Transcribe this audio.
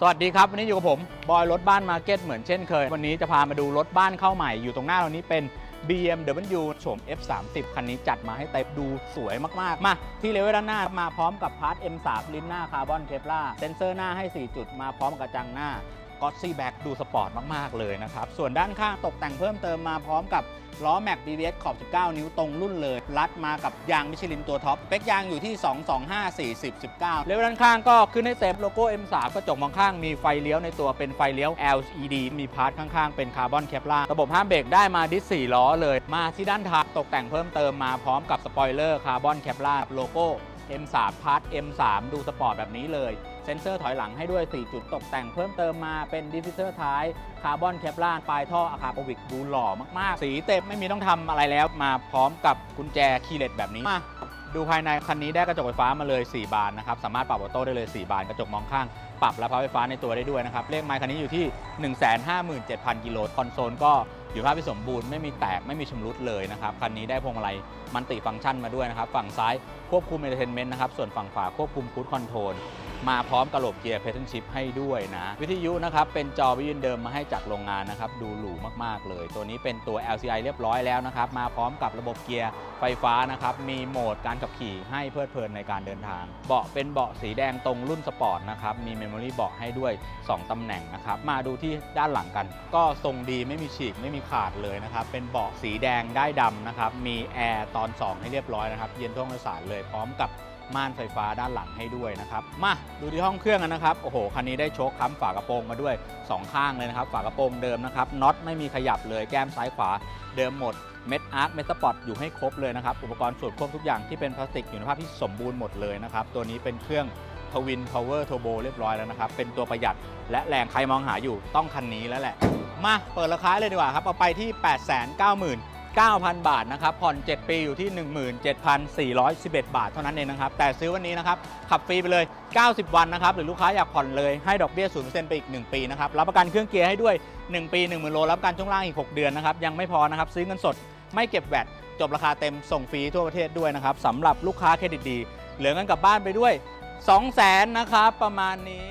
สวัสดีครับวันนี้อยู่กับผม บอยรถบ้านมาร์เก็ตเหมือนเช่นเคย วันนี้จะพามาดูรถบ้านเข้าใหม่อยู่ตรงหน้าเรานี้เป็น BMW โฉม F30 คันนี้จัดมาให้เต็มดูสวยมาก ๆ มาที่เลเวลด้านหน้ามาพร้อมกับพาร์ท M3 ลิ้นหน้าคาร์บอนเคปลาเซนเซอร์หน้าให้ 4 จุดมาพร้อมกับจังหน้า ก็ซี่แบ็กดูสปอร์ตมาก ๆ เลยนะครับ ส่วนด้านข้างตกแต่งเพิ่มเติมมาพร้อมกับล้อแม็ก BBS ขอบ 19 นิ้วตรงรุ่นเลย รัดมากับยางมิชลินตัวท็อป เป๊กยางอยู่ที่ 225 40 19 เลเวลด้านข้างก็ขึ้นให้เต็มโลโก้ M3 กระจกมองข้างมีไฟเลี้ยวในตัวเป็นไฟเลี้ยว LED มีพาร์ทข้าง ๆ เป็นคาร์บอนเคปลาระบบห้ามเบรกได้มาดิส 4 ล้อเลย มาที่ด้านท้ายตกแต่งเพิ่มเติมมาพร้อมกับสปอยเลอร์คาร์บอนเคปลาโลโก้ M3 พาร์ท M3 ดูสปอร์ตแบบนี้เลย เซ็นเซอร์ถอยหลังให้ด้วย 4 จุดตกแต่งเพิ่มเติมมาเป็นดิฟฟิเซอร์ท้าย คาร์บอนแคปลาปลายท่ออะคาโปวิกดูหล่อมาก ๆ สีเต็มไม่มีต้องทำอะไรแล้วมาพร้อมกับกุญแจคีย์เลตแบบนี้มาดูภายในคันนี้ได้กระจกไฟฟ้ามาเลย 4 บานนะครับ สามารถปรับออโต้ได้เลย 4 บาน กระจกมองข้าง ปรับรับไฟฟ้าในตัวได้ด้วยนะครับ เลขไมล์คันนี้อยู่ที่ 157,000 กิโล คอนโซลก็ อยู่ภาพที่สมบูรณ์ไม่มีแตกไม่มีชำรุดเลยนะครับคันนี้ได้พวงมาลัยมันติฟังก์ชันมาด้วยนะครับ ฝั่งซ้ายควบคุมเอนเตอร์เทนเมนต์นะครับส่วนฝั่งขวาควบคุมคูดคอนโทรล มาพร้อมกระโหลกเกียร์เพทเทิลชิพให้ด้วยนะ วิทยุนะครับเป็นจอวิทยุเดิมมาให้จากโรงงานนะครับ ดูหรูมากๆเลย ตัวนี้เป็นตัว LCI เรียบร้อยแล้วนะครับ มาพร้อมกับระบบเกียร์ไฟฟ้านะครับ มีโหมดการขับขี่ให้เพลิดเพลินในการเดินทาง เบาะเป็นเบาะสีแดงตรงรุ่นสปอร์ตนะครับ มีเมมโมรี่เบาะให้ด้วย 2 ตำแหน่งนะครับ มาดูที่ด้านหลังกัน ก็ทรงดีไม่มีฉีกไม่มีขาดเลยนะครับ เป็นเบาะสีแดงได้ดำนะครับ มีแอร์ตอน 2 ให้เรียบร้อยนะครับ เย็นท่วงโดยสารเลยพร้อมกับ ม่านไฟฟ้าด้านหลังให้ด้วยนะครับ มาดูที่ห้องเครื่องกันนะครับ โอ้โห คันนี้ได้โชคค้ำฝากระโปรงมาด้วย 2 ข้างเลยนะครับ ฝากระโปรงเดิมนะครับ น็อตไม่มีขยับเลยแก้มซ้ายขวาเดิมหมด เม็ดอาร์คเม็ดสปอตอยู่ให้ครบเลยนะครับ อุปกรณ์ส่วนควบทุกอย่างที่เป็นพลาสติกอยู่ในภาพที่สมบูรณ์หมดเลยนะครับ ตัวนี้เป็นเครื่องทวินพาวเวอร์ r ท r โบเรียบร้อยแล้วนะครับ เป็นตัวประหยัดและแรงใครมองหาอยู่ต้องคันนี้แล้วแหละ มาเปิดราคาเลยดีกว่าครับ เอาไปที่ 8 9 9 0 0 9,000 บาทนะครับ ผ่อน 7 ปีอยู่ที่ 17,411 บาทเท่านั้นเองนะครับ แต่ซื้อวันนี้นะครับ ขับฟรีไปเลย 90 วันนะครับ หรือลูกค้าอยากผ่อนเลยให้ดอกเบี้ย 0%ไปอีก 1 ปีนะครับ รับประกันเครื่องเกียร์ให้ด้วย 1 ปี10,000โลรับประกันช่วงล่างอีก 6 เดือนนะครับ ยังไม่พอนะครับ ซื้อเงินสด ไม่เก็บแวตจบราคาเต็มส่งฟรีทั่วประเทศด้วยนะครับสำหรับลูกค้าเครดิตดี เหลือเงินกลับบ้านไปด้วย 2 0 0 0 0 0นะครับประมาณนี้